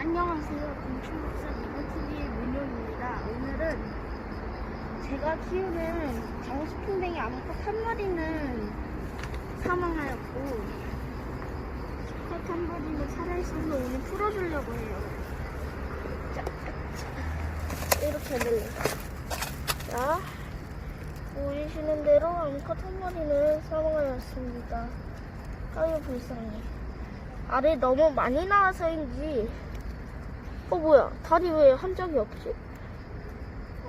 안녕하세요. 공충박사 미노TV의 민호입니다. 오늘은 제가 키우는 장수풍뎅이 암컷 한 마리는 사망하였고 수컷 한 마리는 살아있어서 오늘 풀어주려고 해요. 자, 자, 이렇게 해볼래요. 자, 보이시는 대로 암컷 한 마리는 사망하였습니다. 아유 불쌍해. 알이 너무 많이 나와서인지 어 뭐야. 다리 왜한 적이 없지?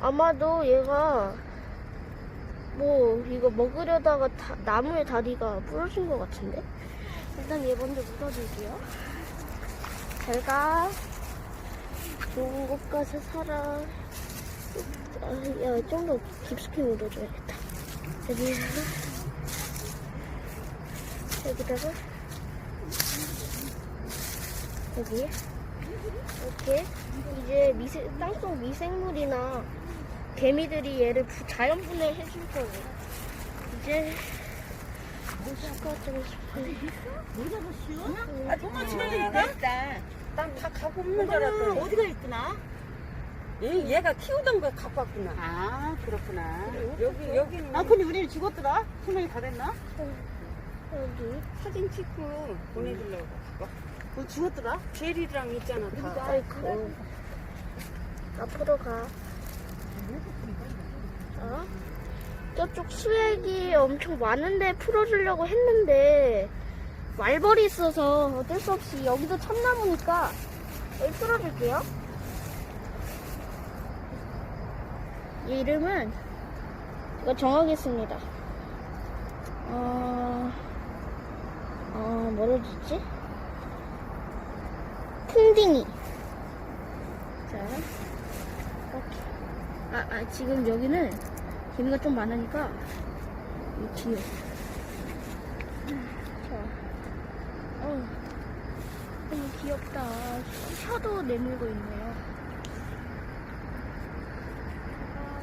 아마도 얘가 뭐 이거 먹으려다가 다- 나무에 다리가 부러진 것 같은데? 일단 얘 먼저 묻어줄게요. 잘가. 좋은 곳 가서 살아. 아, 야좀 더 깊숙이 묻어줘야겠다. 여기 여기다가. 여기 이렇게 이제 미세, 땅속 미생물이나 개미들이 얘를 부- 자연 분해해 줄 거예요. 이제 수컷 좀 아, 정말 집에 있다. 난다 갖고 없는 줄 알았더니 어디가 있구나? 얘, 얘가 키우던 거 갖고 왔구나 아, 그렇구나. 여기 여기는 아, 근데 우리는 죽었더라? 수명이 다 됐나? 여기 사진 찍고 보내주려고 뭐 죽었더라? 젤이랑 있잖아 다 아이고 앞으로 가. 자, 저쪽 수액이 엄청 많은데 풀어주려고 했는데 말벌이 있어서 어쩔 수 없이 여기도 참나무니까 여기 풀어줄게요. 이 이름은 이거 정하겠습니다. 어, 어 뭐로 짓지? 풍딩이. 자, 이렇게. 아, 아, 지금 여기는 개미가 좀 많으니까, 이 뒤에. 자, 어, 너무 귀엽다. 혀도 내밀고 있네요.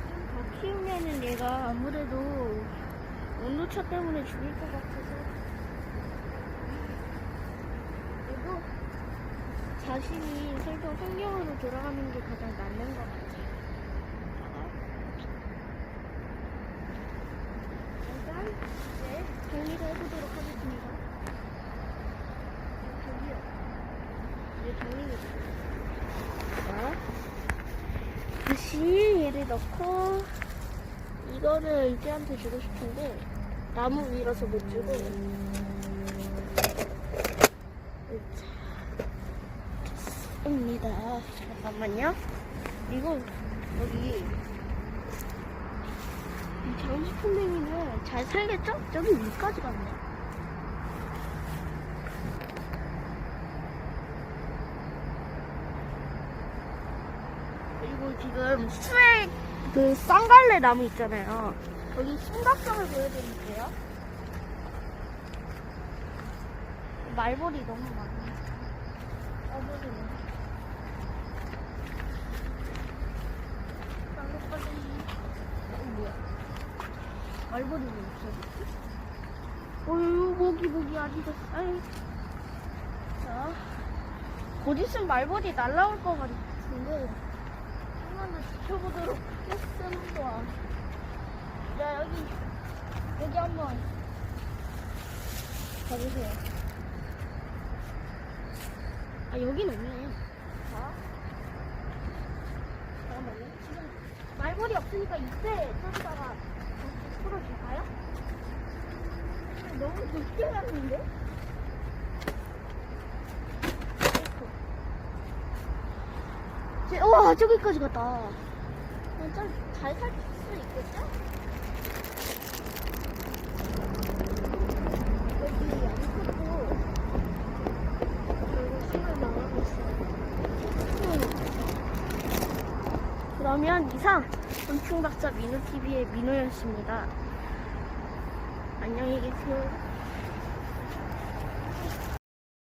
좀더 키우면은 얘가 아무래도 온도차 때문에 죽을 것 같아서. 그리고 자신이 살던 환경으로 돌아가는 게 가장 맞는 것 같아요. 일단 이제 정리를 해보도록 하겠습니다. 저기요. 이제 정리를 자, 다시 얘를 넣고 이거는 이제한테 주고 싶은데 나무 위라서 못 주고 입니다. 잠깐만요. 그리고 여기 이 장식품맹이는 잘 살겠죠? 저기 위까지 갔네. 그리고 지금 수액 그 쌍갈래 나무 있잖아요. 여기 심각성을 보여드릴게요. 말벌이 너무 많아요. 어머니. 어, 뭐야? 왜 없어졌지? 어유 모기 모기. 아이. 자, 곧 있으면 말벌이 날라올 것 같은데 한번 더 지켜보도록 하겠습니다. 자 여기 여기 한번 가보세요. 아 여긴 없네. 자. 잠깐만요. 지금 말벌이 없으니까 이때 저기다가 풀어줄까요? 너무 늦게 갔는데? 제- 우와 저기까지 갔다. 좀잘 살 수 있겠죠? 여기 양쪽도 그리고 숨을 나가고 있어요. 그러면 이상 곤충박사 민우TV의 민우였습니다. 안녕히 계세요.